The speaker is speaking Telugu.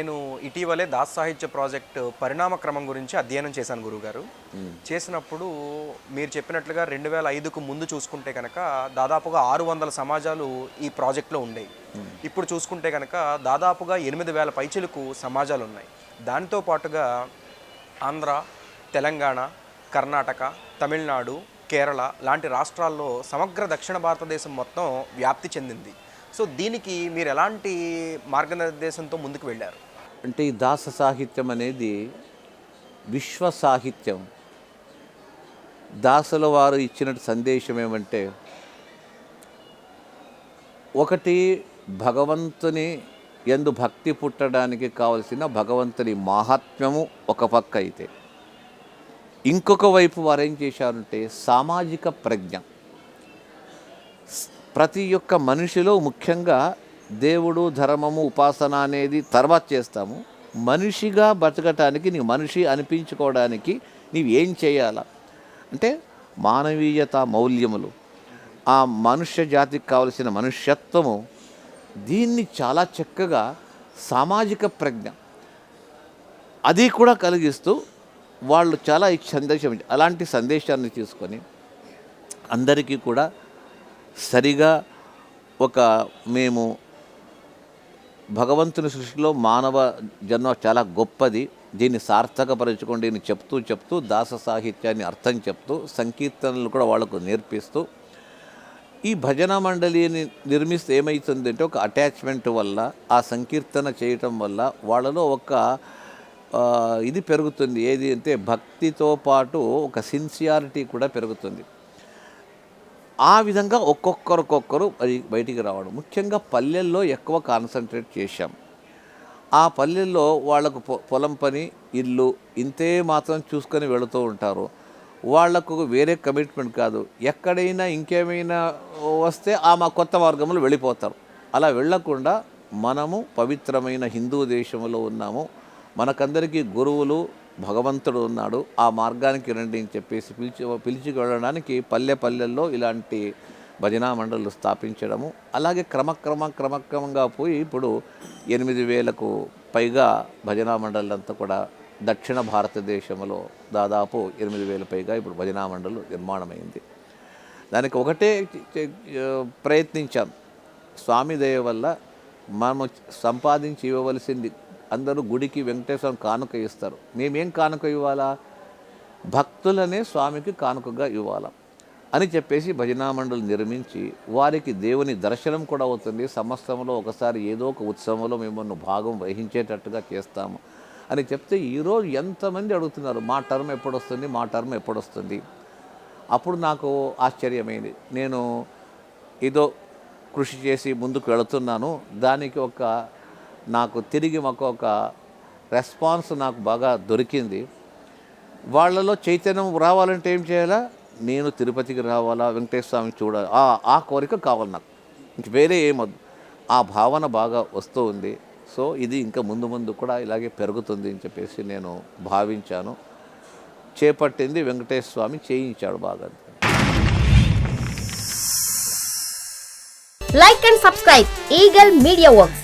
నేను ఇటీవలే దాస్ సాహిత్య ప్రాజెక్ట్ పరిణామ క్రమం గురించి అధ్యయనం చేశాను గురుగారు. చేసినప్పుడు మీరు చెప్పినట్లుగా రెండు వేల ఐదుకు ముందు చూసుకుంటే కనుక దాదాపుగా ఆరు వందల సమాజాలు ఈ ప్రాజెక్ట్లో ఉండేవి ఇప్పుడు చూసుకుంటే కనుక దాదాపుగా ఎనిమిది వేల పైచిలకు సమాజాలు ఉన్నాయి. దానితో పాటుగా ఆంధ్ర తెలంగాణ కర్ణాటక తమిళనాడు కేరళ లాంటి రాష్ట్రాల్లో సమగ్ర దక్షిణ భారతదేశం మొత్తం వ్యాప్తి చెందింది. సో దీనికి మీరు ఎలాంటి మార్గనిర్దేశంతో ముందుకు వెళ్ళారు? అంటే ఈ దాస సాహిత్యం అనేది విశ్వ సాహిత్యం. దాసల వారు ఇచ్చిన సందేశం ఏమంటే ఒకటి భగవంతుని ఎందు భక్తి పుట్టడానికి కావలసిన భగవంతుని మహాత్మ్యము ఒక పక్క అయితే. ఇంకొక వైపు వారు ఏం చేశారంటే సామాజిక ప్రజ్ఞ. ప్రతి ఒక్క మనిషిలో ముఖ్యంగా దేవుడు ధర్మము ఉపాసన అనేది తర్వాత చేస్తాము. మనిషిగా బతకటానికి నీ మనిషి అనిపించుకోవడానికి నీవు ఏం చేయాలా? అంటే మానవీయత మౌల్యములు. ఆ మనుష్య జాతికి కావలసిన మనుష్యత్వము దీన్ని చాలా చక్కగా సామాజిక ప్రజ్ఞ. అది కూడా కలిగిస్తూ వాళ్ళు చాలా ఈ సందేశం అలాంటి సందేశాన్ని తీసుకొని అందరికీ కూడా సరిగా ఒక మేము భగవంతుని సృష్టిలో మానవ జన్మ చాలా గొప్పది. దీన్ని సార్థకపరచుకోండి అని చెప్తూ చెప్తూ దాస సాహిత్యాన్ని అర్థం చెప్తూ సంకీర్తనలు కూడా వాళ్ళకు నేర్పిస్తూ ఈ భజన మండలిని నిర్మిస్తే ఏమవుతుందంటే ఒక అటాచ్మెంట్ వల్ల ఆ సంకీర్తన చేయటం వల్ల వాళ్ళలో ఒక ఇది పెరుగుతుంది. ఏది అంటే భక్తితో పాటు ఒక సిన్సియారిటీ కూడా పెరుగుతుంది. ఆ విధంగా ఒక్కొక్కరికొక్కరు అది బయటికి రావడం. ముఖ్యంగా పల్లెల్లో ఎక్కువ కాన్సన్ట్రేట్ చేశాం. ఆ పల్లెల్లో వాళ్ళకు పొ- పొలం పని ఇల్లు ఇంతే మాత్రం చూసుకొని వెళుతూ ఉంటారు. వాళ్ళకు వేరే కమిట్మెంట్ కాదు. ఎక్కడైనా ఇంకేమైనా వస్తే ఆ మా కొత్త మార్గంలో వెళ్ళిపోతారు. అలా వెళ్ళకుండా మనము పవిత్రమైన హిందూ దేశంలో ఉన్నాము. మనకందరికీ గురువులు భగవంతుడు ఉన్నాడు. ఆ మార్గానికి రండి అని చెప్పేసి పిలిచి పిలిచి వెళ్ళడానికి పల్లె పల్లెల్లో ఇలాంటి భజనా మండళ్ళు స్థాపించడము. అలాగే క్రమక్రమ క్రమక్రమంగా పోయి ఇప్పుడు ఎనిమిది వేలకు పైగా భజనా మండళ్ళంతా కూడా దక్షిణ భారతదేశంలో దాదాపు ఎనిమిది వేల పైగా ఇప్పుడు భజనా మండలు నిర్మాణమైంది. దానికి ఒకటే ప్రయత్నించాం. స్వామి దయ వల్ల మనము సంపాదించి ఇవ్వవలసింది అందరూ గుడికి వెంకటేశ్వరం కానుక ఇస్తారు. మేమేం కానుక ఇవ్వాలా? భక్తులనే స్వామికి కానుకగా ఇవ్వాలా? అని చెప్పేసి భజనా మండలి నిర్మించి వారికి దేవుని దర్శనం కూడా అవుతుంది. సంవత్సరంలో ఒకసారి ఏదో ఒక ఉత్సవంలో మిమ్మల్ని భాగం వహించేటట్టుగా చేస్తాము అని చెప్తే ఈరోజు ఎంతమంది అడుగుతున్నారు మా టర్మ్ ఎప్పుడు వస్తుంది మా టర్మ్ ఎప్పుడు వస్తుంది అప్పుడు నాకు ఆశ్చర్యమైంది. నేను ఏదో కృషి చేసి ముందుకు వెళుతున్నాను. దానికి ఒక నాకు తిరిగి మాకు ఒక రెస్పాన్స్ నాకు బాగా దొరికింది. వాళ్ళలో చైతన్యం రావాలంటే ఏం చేయాలా? నేను తిరుపతికి రావాలా? వెంకటేశ్వర స్వామిని చూడాలి? ఆ ఆ కోరిక కావాలి నాకు. ఇంక వేరే ఏమద్దు ఆ భావన బాగా వస్తూ ఉంది. సో ఇది ఇంకా ముందు ముందు కూడా ఇలాగే పెరుగుతుంది అని చెప్పేసి నేను భావించాను. చేపట్టింది వెంకటేశ్వర స్వామి చేయించాడు బాగా like and subscribe Eagle Media Works